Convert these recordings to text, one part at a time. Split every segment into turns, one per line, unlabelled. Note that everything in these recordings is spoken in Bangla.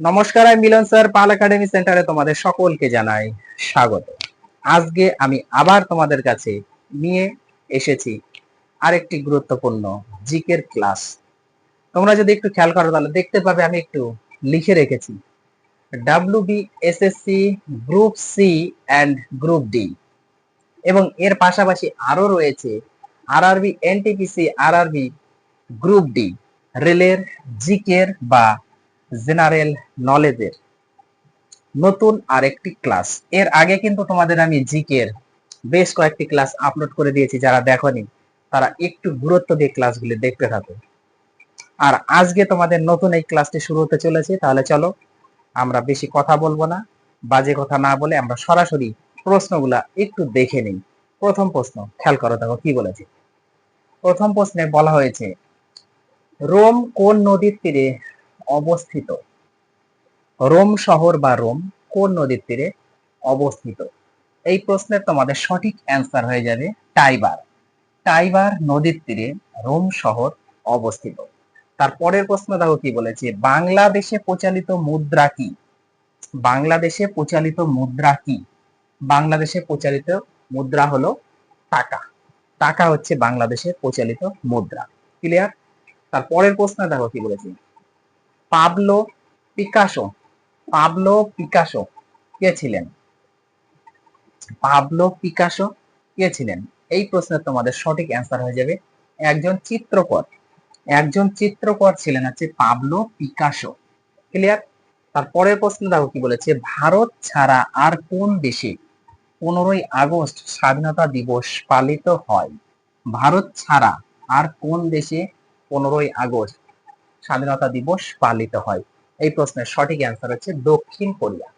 নমস্কার, আমি মিলন স্যার, পাল একাডেমি সেন্টারে তোমাদের সকলকে জানাই স্বাগত। আজকে আমি আবার তোমাদের কাছে নিয়ে এসেছি আরেকটি গুরুত্বপূর্ণ জিকের ক্লাস। তোমরা যদি একটু খেয়াল করো, তাহলে দেখতে পাবে আমি একটু লিখে রেখেছি। W B SSC group C and group D এবং এর পাশাপাশি আরও রয়েছে আর RRB NTPC RRB group D রেলের, জিকের বা জেনারেল নলেজের নতুন আরেকটি ক্লাস এর আগে কিন্তু তোমাদের আমি জিকের বেশ কয়েকটি ক্লাস আপলোড করে দিয়েছি, যারা দেখনি, তারা একটু গুরুত্ব দিয়ে ক্লাসগুলি দেখতে থাকো। আর আজকে তোমাদের নতুন এই ক্লাসটি শুরু হতে চলেছে, তাহলে চলো আমরা বেশি কথা বলব না, বাজে কথা না বলে আমরা সরাসরি প্রশ্নগুলা একটু দেখে নিই। প্রথম প্রশ্ন, খেয়াল করো দেখো কি বলেছে। প্রথম প্রশ্নে বলা হয়েছে, রোম কোন নদীর তীরে অবস্থিত। রোম শহর বা রোম কোন নদীর তীরে অবস্থিত? এই প্রশ্নের তোমাদের সঠিক অ্যান্সার হয়ে যাবে টাইবার। টাইবার নদীর তীরে রোম শহর অবস্থিত। তার পরের প্রশ্ন দেখো কি বলেছে, বাংলাদেশে প্রচালিত মুদ্রা কি? বাংলাদেশে প্রচালিত মুদ্রা কি? বাংলাদেশে প্রচালিত মুদ্রা হলো টাকা। টাকা হচ্ছে বাংলাদেশে প্রচালিত মুদ্রা। ক্লিয়ার তার পরের প্রশ্ন দেখো কি বলেছি পাবলো পিকাসো পাবলো পিকাসো, কে ছিলেন? পাবলো পিকাসো, কে ছিলেন? এই প্রশ্নের তোমাদের সঠিক অ্যান্সার হয়ে যাবে একজন চিত্রকর। একজন চিত্রকর ছিলেন হচ্ছে পাবলো পিকাসো। ক্লিয়ার তার পরের প্রশ্ন দেখো কি বলেছে, ভারত ছাড়া আর কোন দেশে পনেরোই আগস্ট স্বাধীনতা দিবস পালিত হয়? ভারত ছাড়া আর কোন দেশে পনেরোই আগস্ট স্বাধীনতা দিবস পালিত হয়। এই প্রশ্নের সঠিক অ্যান্সার হচ্ছে দক্ষিণ কোরিয়া।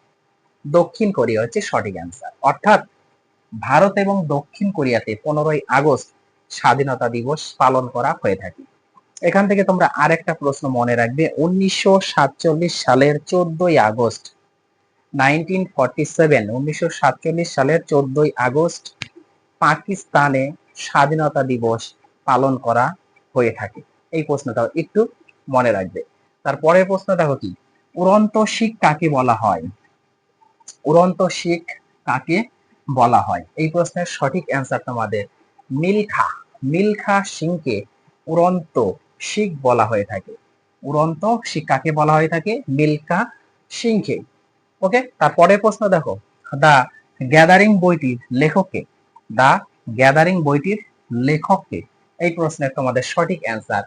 দক্ষিণ কোরিয়া হচ্ছে সঠিক অ্যান্সার অর্থাৎ ভারত এবং দক্ষিণ কোরিয়াতে পনেরোই আগস্ট স্বাধীনতা দিবস পালন করা হয়ে থাকে। এখান থেকে তোমরা আরেকটা প্রশ্ন মনে রাখবে। উনিশশো সাতচল্লিশ সালের চোদ্দই আগস্ট নাইনটিন ফর্টি সেভেন উনিশশো সাতচল্লিশ সালের চোদ্দই আগস্ট পাকিস্তানে স্বাধীনতা দিবস পালন করা হয়ে থাকে। এই প্রশ্নটাও একটু মনে রাখবে। তারপরের প্রশ্ন দেখো কি? উড়ন্ত শিখ কাকে বলা হয়? উড়ন্ত শিখ কাকে বলা হয়? এই প্রশ্নের সঠিক অ্যান্সার তোমাদের মিলখা মিলখা সিংকে উড়ন্ত শিখ বলা হয়ে থাকে। উড়ন্ত শিখ কাকে বলা হয়ে থাকে? মিলখা সিংকে ওকে তারপরের প্রশ্ন দেখো। দা গ্যাদারিং বইটির লেখককে, দা গ্যাদারিং বইটির লেখককে এই প্রশ্নের তোমাদের সঠিক answer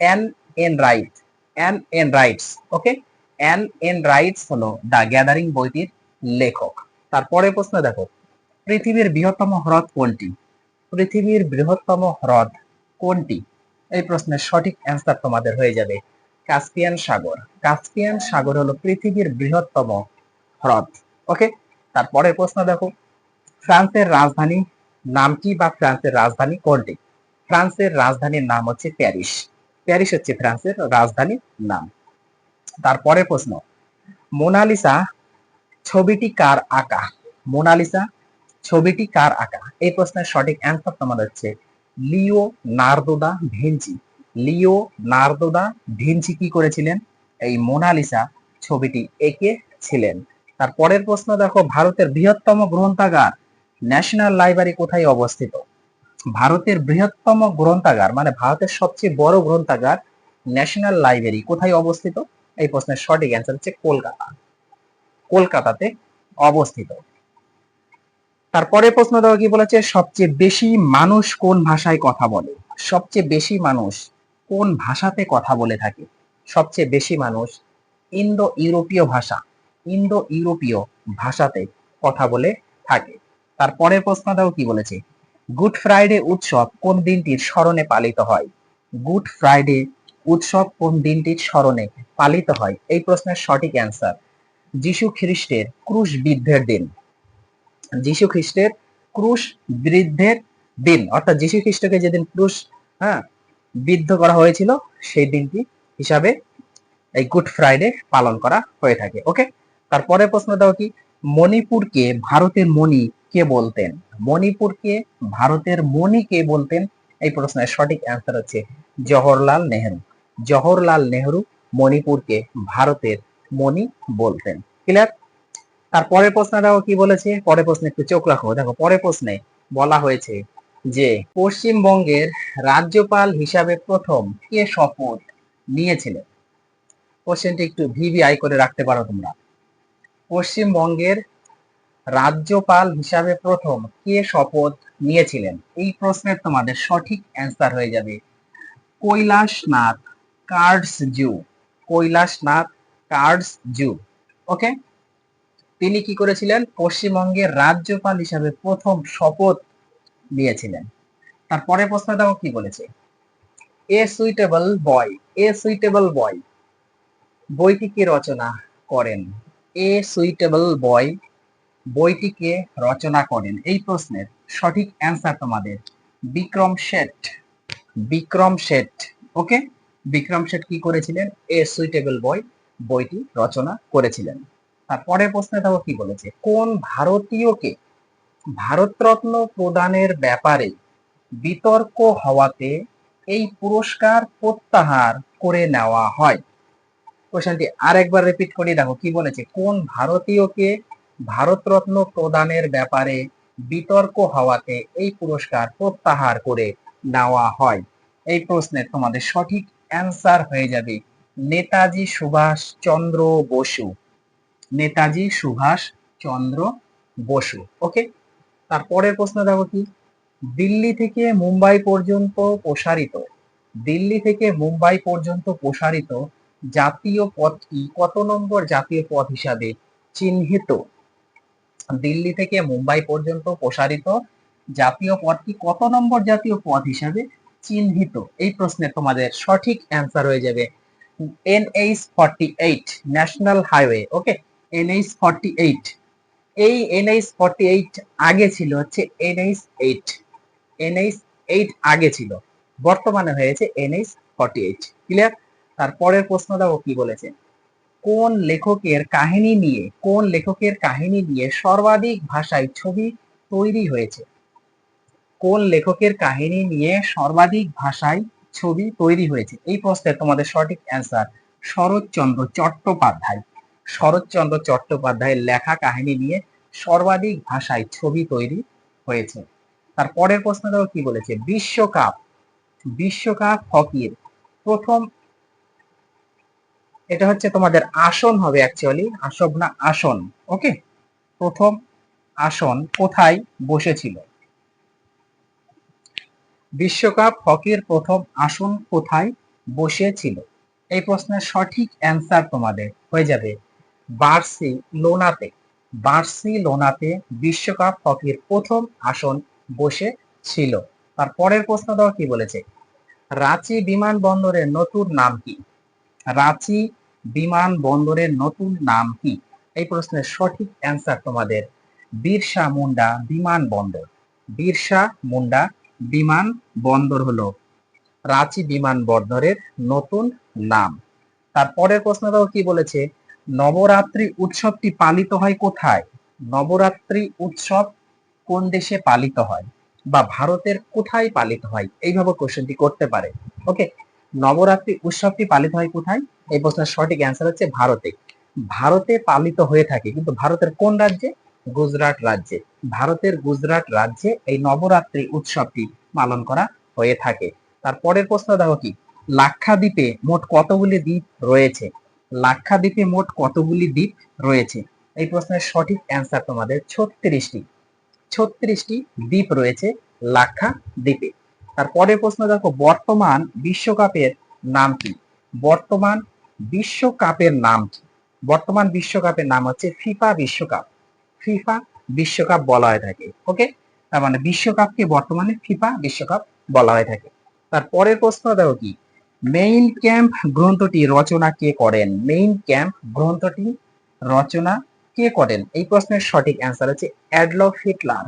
Anne Enright Anne Enrights okay Anne Enrights হলো দ্য গ্যাদারিং বইটির লেখক। তারপরে প্রশ্ন দেখো, পৃথিবীর বৃহত্তম হ্রদ কোনটি? পৃথিবীর বৃহত্তম হ্রদ কোনটি? এই প্রশ্নের সঠিক অ্যান্সার তোমাদের হয়ে যাবে কাস্পিয়ান সাগর। কাস্পিয়ান সাগর হলো পৃথিবীর বৃহত্তম হ্রদ ওকে তারপরের প্রশ্ন দেখো, ফ্রান্সের রাজধানী নাম কি বা ফ্রান্সের রাজধানী কোনটি? ফ্রান্সের রাজধানীর নাম হচ্ছে প্যারিস। প্যারিস হচ্ছে ফ্রান্সের রাজধানীর নাম। তারপরে প্রশ্ন, মোনালিসা ছবিটি কার আঁকা? মোনালিসা ছবিটি কার আঁকা? এই প্রশ্নের সঠিক অ্যান্সার তোমাদের হচ্ছে Leonardo Vinci. Leonardo Vinci কি করেছিলেন? এই মোনালিসা ছবিটি এঁকে ছিলেন তার পরের প্রশ্ন, দেখো, ভারতের বৃহত্তম গ্রন্থাগার, ন্যাশনাল লাইব্রেরি কোথায় অবস্থিত? ভারতের বৃহত্তম গ্রন্থাগার মানে ভারতের সবচেয়ে বড় গ্রন্থাগার ন্যাশনাল লাইব্রেরি কোথায় অবস্থিত? এই প্রশ্নের সঠিক অ্যান্সার হচ্ছে কলকাতা। কলকাতাতে অবস্থিত। তারপরে প্রশ্ন দেওয়া কি বলেছে, সবচেয়ে বেশি মানুষ কোন ভাষায় কথা বলে? সবচেয়ে বেশি মানুষ কোন ভাষাতে কথা বলে থাকে? সবচেয়ে বেশি মানুষ ইন্দো ইউরোপীয় ভাষা ইন্দো ইউরোপীয় ভাষাতে কথা বলে থাকে। তারপরের প্রশ্ন দাও কি বলেছে? গুড ফ্রাইডে উৎসব কোন দিনটির স্মরণে পালিত হয়? গুড ফ্রাইডে উৎসব কোন দিনটির স্মরণে পালিত হয়? এই প্রশ্নের সঠিক অ্যান্সার যিশু খ্রিস্টের ক্রুশ বিদ্ধের দিন। যিশু খ্রিস্টের ক্রুশ বৃদ্ধের দিন। অর্থাৎ যিশু খ্রিস্টকে যেদিন ক্রুশ হ্যাঁ বিদ্ধ করা হয়েছিল, সেই দিনটি হিসাবে এই গুড ফ্রাইডে পালন করা হয়ে থাকে। ওকে? তারপরে প্রশ্ন দাও কি? মণিপুরকে ভারতের মণি কে বলতেন? মণিপুরকে ভারতের মণি কে বলতেন? এই প্রশ্নের সঠিক অ্যান্সার হচ্ছে জওহরলাল নেহেরু। জওহরলাল নেহেরু মণিপুরকে ভারতের মণি বলতেন। ক্লিয়ার তার পরের প্রশ্নটাও কি বলেছে? পরের প্রশ্নে একটু চোখ রাখো। দেখো, পরের প্রশ্নে বলা হয়েছে যে পশ্চিমবঙ্গের রাজ্যপাল হিসাবে প্রথম কে শপথ নিয়েছিলেন? কোশ্চেনটি একটু ভিভিআই করে রাখতে পারো তোমরা। পশ্চিমবঙ্গের রাজ্যপাল হিসাবে প্রথম কে শপথ নিয়েছিলেন? এই প্রশ্নের তোমাদের সঠিক অ্যান্সার হয়ে যাবে। Kailashnath Katju Kailashnath Katju okay তিনি কি করেছিলেন? পশ্চিমবঙ্গের রাজ্যপাল হিসাবে প্রথম শপথ নিয়েছিলেন। তারপরে প্রশ্নটাও কি বলেছে? A suitable boy a suitable বয় বইটি কি রচনা করেন? এ সুইটেবল বয় বইটিকে রচনা করেন? এই প্রশ্নের সঠিক অ্যান্সার তোমাদের বিক্রম শেঠ। বিক্রম শেঠ ওকে বিক্রম শেঠ কি করেছিলেন? এ সুইটেবল বয় বইটি রচনা করেছিলেন। তারপরের প্রশ্নটাও কি বলেছে? কোন ভারতীয়কে ভারতরত্ন প্রদানের ব্যাপারে বিতর্ক হওয়াতে এই পুরস্কার প্রত্যাহার করে নেওয়া হয়? কোশ্চেনটি আরেকবার রিপিট করে, দেখো কি বলেছে? কোন ভারতীয়কে ভারতরত্ন প্রদানের ব্যাপারে বিতর্ক হওয়াতে এই পুরস্কার প্রত্যাহার করে নেওয়া হয়? এই প্রশ্নের তোমাদের সঠিক অ্যান্সার হয়ে যাবে নেতাজি সুভাষ চন্দ্র বসু। নেতাজি সুভাষ চন্দ্র বসু ওকে তারপরের প্রশ্ন দেখো কি? দিল্লি থেকে মুম্বাই পর্যন্ত প্রসারিত, দিল্লি থেকে মুম্বাই পর্যন্ত প্রসারিত জাতীয় পথটি কত নম্বর জাতীয় পথ হিসাবে চিহ্নিত? দিল্লি থেকে মুম্বাই পর্যন্ত প্রসারিত জাতীয় পথটি কত নম্বর জাতীয় পথ হিসাবে চিহ্নিত? এই প্রশ্নের তোমাদের সঠিক অ্যান্সার হয়ে যাবে। NH forty eight national highway okay NH forty eight এই এনএইচ ফর্টি এইট আগে ছিল হচ্ছে এনএইচ এইট এনএইচ এইট আগে ছিল। বর্তমানে হয়েছে এনএইচ ফর্টি এইট ক্লিয়ার তারপরের প্রশ্নটাও কি বলেছে? কোন লেখকের কাহিনী নিয়ে, কোন লেখকের কাহিনী নিয়ে সর্বাধিক ভাষায় ছবি তৈরি হয়েছে? কোন লেখকের কাহিনী নিয়ে সর্বাধিক ভাষায় ছবি তৈরি হয়েছে? এই প্রশ্নের তোমাদের সঠিক অ্যান্সার শরৎচন্দ্র চট্টোপাধ্যায়। শরৎচন্দ্র চট্টোপাধ্যায়ের লেখা কাহিনী নিয়ে সর্বাধিক ভাষায় ছবি তৈরি হয়েছে। তার পরের প্রশ্নটাও কি বলেছে? বিশ্বকাপ। বিশ্বকাপ হকির প্রথম এটা হচ্ছে তোমাদের আসন হবে অ্যাকচুয়ালি আসব না আসন ওকে প্রথম আসন কোথায় বসেছিল? বিশ্বকাপ হকির প্রথম আসন কোথায় বসেছিল? এই প্রশ্নের সঠিক অ্যান্সার তোমাদের হয়ে যাবে বার্সি লোনাতে বার্সি লোনাতে বিশ্বকাপ হকির প্রথম আসন বসে ছিল তার পরের প্রশ্ন দেওয়া কি বলেছে? রাঁচি বিমানবন্দরের নতুন নাম কি? রাঁচি বিমানবন্দরের নতুন নাম কি? এই প্রশ্নের সঠিক অ্যান্সার তোমাদের বিরসা মুন্ডা বিমানবন্দর। বিরসা মুন্ডা বিমান বন্দর হলো রাঁচি বিমানবন্দরের নতুন নাম। তারপরের প্রশ্নটাও কি বলেছে? নবরাত্রি উৎসবটি পালিত হয় কোথায়? নবরাত্রি উৎসব কোন দেশে পালিত হয়? বা ভারতের কোথায় পালিত হয়? এইভাবে কোশ্চেনটি করতে পারে। ওকে নবরাত্রি উৎসবটি পালিত হয় কোথায়? এই প্রশ্নের সঠিক অ্যান্সার হচ্ছে ভারতে। ভারতে পালিত হয়ে থাকে, কিন্তু ভারতের কোন রাজ্যে? গুজরাট রাজ্যে। ভারতের গুজরাট রাজ্যে এই নবরাত্রি উৎসবটি পালন করা হয়ে থাকে। তারপরের প্রশ্ন দেখো কি? লাক্ষাদ্বীপে মোট কতগুলি দ্বীপ রয়েছে? লাক্ষাদ্বীপে মোট কতগুলি দ্বীপ রয়েছে? এই প্রশ্নের সঠিক অ্যান্সার তোমাদের ছত্রিশটি। ছত্রিশটি দ্বীপ রয়েছে লাক্ষাদ্বীপে। তারপরের প্রশ্ন দেখো, বর্তমান বিশ্বকাপের নাম কি? বর্তমান বিশ্বকাপের নাম কি? বর্তমান বিশ্বকাপের নাম হচ্ছে ফিফা বিশ্বকাপ। ফিফা বিশ্বকাপ বলা হয়ে থাকে, ওকে? তার মানে বিশ্বকাপকে বর্তমানে ফিফা বিশ্বকাপ বলা হয়ে থাকে। তার পরের প্রশ্ন দেখো কি? মেইন ক্যাম্প গ্রন্থটি রচনা কে করেন? মেইন ক্যাম্প গ্রন্থটি রচনা কে করেন? এই প্রশ্নের সঠিক অ্যান্সার হচ্ছে অ্যাডলফ হিটলার।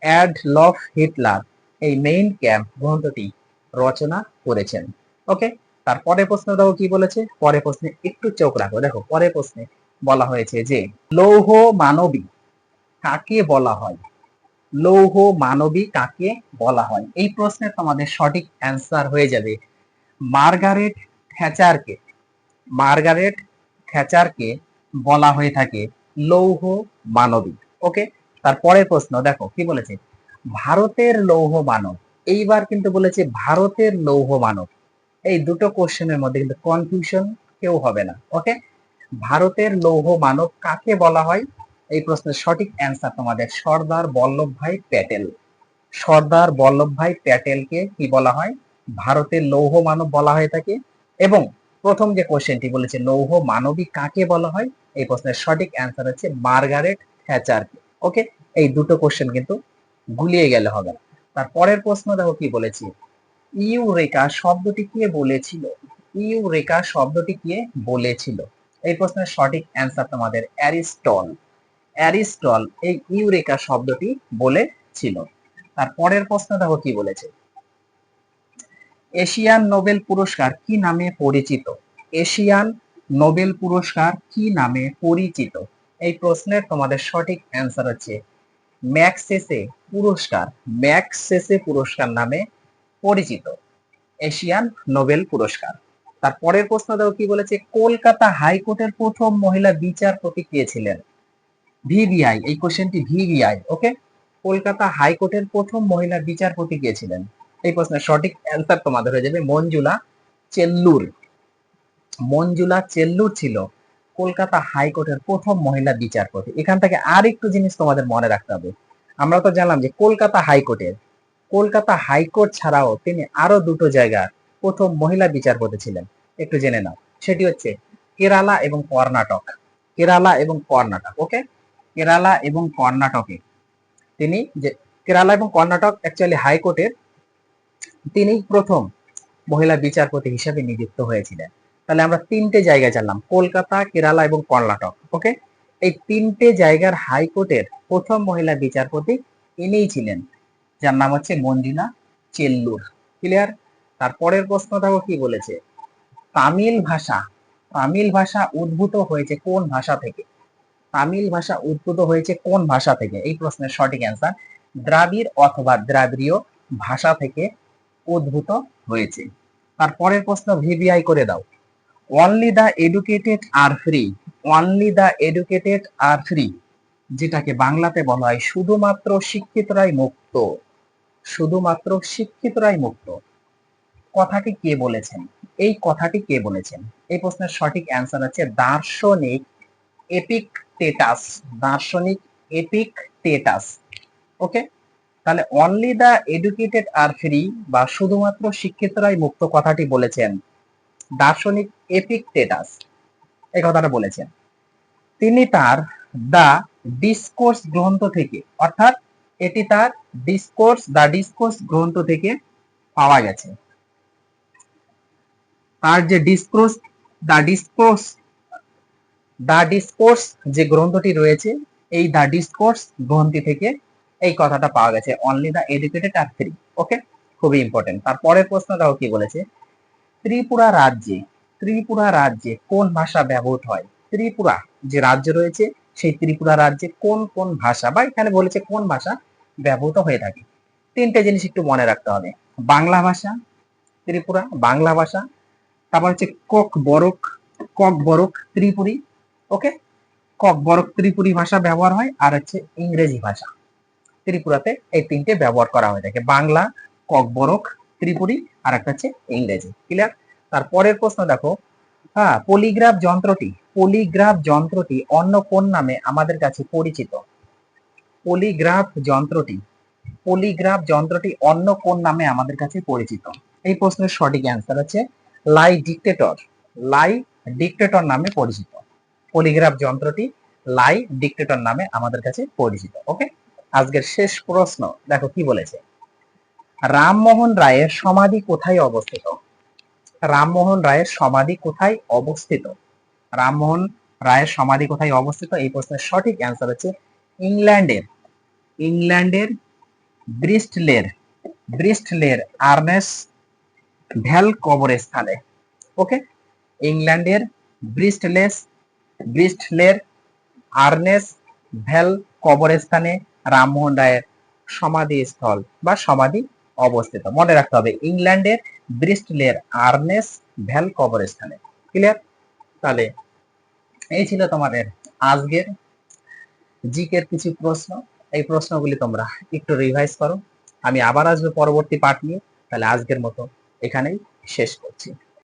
Adolf Hitler. এই মেইন ক্যাম্প গ্রন্থটি রচনা করেছেন। ওকে তারপরে প্রশ্ন দেখো কি বলেছে? পরে প্রশ্নে একটু চোখ রাখো। দেখো পরে প্রশ্নে বলা হয়েছে যে, লৌহ মানবী কাকে বলা হয়? লৌহ মানবী কাকে বলা হয়? এই প্রশ্নে তোমাদের সঠিক অ্যান্সার হয়ে যাবে। মার্গারেট থ্যাচারকে মার্গারেট থ্যাচারকে বলা হয়ে থাকে লৌহ মানবিক ওকে তারপরের প্রশ্ন দেখো, কি বলেছে? ভারতের লৌহ মানব। এইবার কিন্তু বলেছে ভারতের লৌহ মানব। এই দুটো কোশ্চেনের মধ্যে কিন্তু কনফিউশন কেউ হবে না ওকে ভারতের লৌহ মানব কাকে বলা হয়? এই প্রশ্নের সঠিক অ্যান্সার তোমাদের সর্দার বল্লভ ভাই প্যাটেল। সর্দার বল্লভ বল্লভভাই প্যাটেলকে কি বলা হয়? ভারতের লৌহ মানব বলা হয়ে থাকে এবং প্রথম যে কোশ্চেনটি বলেছে, লৌহ মানবী কাকে বলা হয়? এই প্রশ্নের সঠিক অ্যান্সার হচ্ছে মার্গারেট থ্যাচারকে ওকে এই দুটো কোশ্চেন কিন্তু গুলিয়ে গেলে হবে না। তার পরের প্রশ্ন দেখো কি বলেছি? ইউ ইউরেকা শব্দটি কে বলেছিল? ইউরেকা শব্দটি কে বলেছিল? এই প্রশ্নের সঠিক অ্যান্সার তোমাদের অ্যারিস্টল অ্যারিস্টল এই ইউরেকা শব্দটি বলেছিল। তার পরের প্রশ্ন দেখো কি বলেছে? এশিয়ান নোবেল পুরস্কার কি নামে পরিচিত? এশিয়ান নোবেল পুরস্কার কি নামে পরিচিত? এই প্রশ্নের তোমাদের সঠিক অ্যান্সার হচ্ছে ম্যাক্সেসে পুরস্কার ম্যাক্সেসে পুরস্কার নামে পরিচিত। এশিয়ান নোবেল পুরস্কার। তার পরের প্রশ্ন দেখো কি বলেছে? কলকাতা হাইকোর্টের প্রথম মহিলা বিচারপতি কে ছিলেন ভিভিআই এই কোশ্চেনটি ভিভিআই ওকে? কলকাতা হাইকোর্টের প্রথম মহিলা বিচারপতি কে ছিলেন এই প্রশ্নের সঠিক অ্যান্সার তোমাদের হয়ে যাবে মঞ্জুলা চেল্লুর। মঞ্জুলা চেল্লুর ছিল কলকাতা হাইকোর্টের প্রথম মহিলা বিচারপতি। এখান থেকে আর একটু জিনিস তোমাদের মনে রাখতে হবে। আমরা তো জানলাম যে কলকাতা হাইকোর্টের, কলকাতা হাইকোর্ট ছাড়াও তিনি আরও দুটো জায়গার প্রথম মহিলা বিচারপতি ছিলেন। একটু জেনে নাও, সেটি হচ্ছে কেরালা এবং কর্ণাটক। কেরালা এবং কর্ণাটক ওকে কেরালা এবং কর্ণাটকে তিনি যে, কেরালা এবং কর্ণাটক অ্যাকচুয়ালি হাইকোর্টের তিনি প্রথম মহিলা বিচারপতি হিসেবে নিযুক্ত হয়েছিলেন। তাহলে আমরা তিনটে জায়গায় জানলাম, কলকাতা, কেরালা এবং কর্ণাটক ওকে এই তিনটে জায়গার হাইকোর্টের প্রথম মহিলা বিচারপতি ইনিই ছিলেন, যার নাম হচ্ছে মঞ্জুলা চেল্লুর। ক্লিয়ার তারপরের প্রশ্ন দেখো কি বলেছে? তামিল ভাষা তামিল ভাষা উদ্ভূত হয়েছে কোন ভাষা থেকে? তামিল ভাষা উদ্ভূত হয়েছে কোন ভাষা থেকে? এই প্রশ্নের সঠিক অ্যান্সার দ্রাবিড় অথবা দ্রাবিড়ীয় ভাষা থেকে উদ্ভূত হয়েছে। তারপরের প্রশ্ন ভিভিআই করে দাও। Only the educated are free only the educated are free যেটাকে বাংলাতে বলা হয় শুধুমাত্র শিক্ষিতরাই মুক্ত। শুধুমাত্র শিক্ষিতরাই মুক্ত। কথাটি কে বলেছেন? এই কথাটি কে বলেছেন? এই প্রশ্নের সঠিক অ্যান্সার হচ্ছে দার্শনিক এপিক টেটাস দার্শনিক এপিক টেটাস ওকে? তাহলে only the educated are free বা শুধুমাত্র শিক্ষিতরাই মুক্ত কথাটি বলেছেন। দার্শনিক এপিক টেটাস এই কথাটা বলেছেন। তিনি তার দা ডিসকোর্স গ্রন্থ থেকে, অর্থাৎ এটি তার ডিসকোর্স দা ডিসকোর্স গ্রন্থ থেকে পাওয়া গেছে। তার যে discourse the discourse the discourse যে গ্রন্থটি রয়েছে, এই দা ডিসকোর্স গ্রন্থি থেকে এই কথাটা পাওয়া গেছে। Only the educated are free okay খুবই ইম্পর্টেন্ট তারপরের প্রশ্ন দেখো কি বলেছে? ত্রিপুরা রাজ্যে ত্রিপুরা রাজ্যে কোন ভাষা ব্যবহৃত হয়? ত্রিপুরা যে রাজ্য রয়েছে, সেই ত্রিপুরা রাজ্যে কোন কোন ভাষা বা এখানে বলেছে কোন ভাষা ব্যবহৃত হয়ে থাকে? তিনটে জিনিস একটু মনে রাখতে হবে। বাংলা ভাষা, ত্রিপুরা, বাংলা ভাষা, তারপর হচ্ছে কক বরক কক বরক ত্রিপুরী, ওকে? কক বরক ত্রিপুরী ভাষা ব্যবহার হয় আর হচ্ছে ইংরেজি ভাষা। ত্রিপুরাতে এই তিনটে ব্যবহার করা হয়ে থাকে। বাংলা, কক বরক ত্রিপুরী আর একটা হচ্ছে ইংরেজি। ক্লিয়ার তারপরের প্রশ্ন দেখো। হ্যাঁ পলিগ্রাফ যন্ত্রটি পলিগ্রাফ যন্ত্রটি অন্য কোন নামে আমাদের কাছে পরিচিত? পলিগ্রাফ যন্ত্রটি পলিগ্রাফ যন্ত্রটি অন্য কোন নামে আমাদের কাছে পরিচিত? এই প্রশ্নের সঠিক অ্যান্সার হচ্ছে লাই ডিক্টেটর লাই ডিক্টেটর নামে পরিচিত। পলিগ্রাফ যন্ত্রটি লাই ডিক্টেটর নামে আমাদের কাছে পরিচিত। ওকে আজকের শেষ প্রশ্ন। দেখো কি বলেছে? রামমোহন রায়ের সমাধি কোথায় অবস্থিত? রামমোহন রায়ের সমাধি কোথায় অবস্থিত? রামমোহন রায়ের সমাধি কোথায় অবস্থিত? এই প্রশ্নের সঠিক অ্যান্সার হচ্ছে ইংল্যান্ডের ইংল্যান্ডের ব্রিস্টলের ব্রিস্টলের আর্নেস ভ্যাল কবরস্থানে। ওকে ইংল্যান্ডের ব্রিস্টলেস, ব্রিস্টলের আর্নেস ভ্যাল কবরস্থানে রামমোহন রায়ের সমাধি স্থল বা সমাধি অবস্থিত। মনে রাখতে হবে, ইংল্যান্ডের ব্রিস্টলের আর্নেস ভ্যাল কবর স্থানে ক্লিয়ার তাহলে এই ছিল তোমাদের আজকের জিকের কিছু প্রশ্ন। এই প্রশ্নগুলি তোমরা একটু রিভাইজ করো। আমি আবার আসব পরবর্তী পার্ট নিয়ে। তাহলে আজকের মতো এখানেই শেষ করছি।